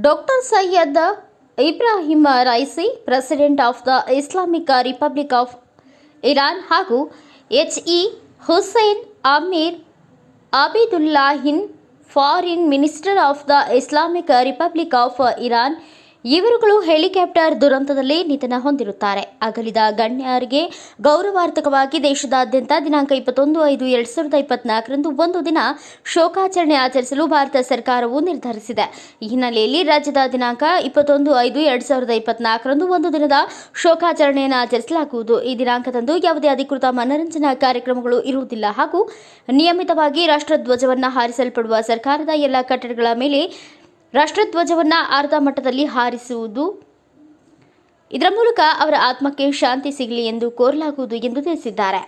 doctor Seyed Ebrahim Raisi president of the Islamic Republic of Iran ಹಾಗೂ H E Hossein Amir Abdollahian foreign minister of the Islamic Republic of Iran ಇವರುಗಳು helicopter ದುರಂತದಲ್ಲಿ ನಿಧನ ಹೊಂದಿರುತ್ತಾರೆ. ಅಗಲಿದ ಗಣ್ಯರಿಗೆ ಗೌರವಾರ್ಥಕವಾಗಿ ದೇಶದಾದ್ಯಂತ ದಿನಾಂಕ ಇಪ್ಪತ್ತೊಂದು ಐದು ಎರಡ್ ಸಾವಿರದ ಇಪ್ಪತ್ನಾಲ್ಕರಂದು ಒಂದು ದಿನ ಶೋಕಾಚರಣೆ ಆಚರಿಸಲು ಭಾರತ ಸರ್ಕಾರವು ನಿರ್ಧರಿಸಿದೆ. ಈ ಹಿನ್ನೆಲೆಯಲ್ಲಿ ರಾಜ್ಯದ ದಿನಾಂಕ ಇಪ್ಪತ್ತೊಂದು ಐದು ಎರಡ್ ಸಾವಿರದ ಇಪ್ಪತ್ನಾಲ್ಕರಂದು ಒಂದು ದಿನದ ಶೋಕಾಚರಣೆಯನ್ನು ಆಚರಿಸಲಾಗುವುದು. ಈ ದಿನಾಂಕದಂದು ಯಾವುದೇ ಅಧಿಕೃತ ಮನರಂಜನಾ ಕಾರ್ಯಕ್ರಮಗಳು ಇರುವುದಿಲ್ಲ ಹಾಗೂ ನಿಯಮಿತವಾಗಿ ರಾಷ್ಟ್ರಧ್ವಜವನ್ನು ಹಾರಿಸಲ್ಪಡುವ ಸರ್ಕಾರದ ಎಲ್ಲ ಕಟ್ಟಡಗಳ ಮೇಲೆ ರಾಷ್ಟ್ರಧ್ವಜವನ್ನು ಅರ್ಧ ಮಟ್ಟದಲ್ಲಿ ಹಾರಿಸುವುದು. ಇದರ ಮೂಲಕ ಅವರ ಆತ್ಮಕ್ಕೆ ಶಾಂತಿ ಸಿಗಲಿ ಎಂದು ಕೋರಲಾಗುವುದು ಎಂದು ತಿಳಿಸಿದ್ದಾರೆ.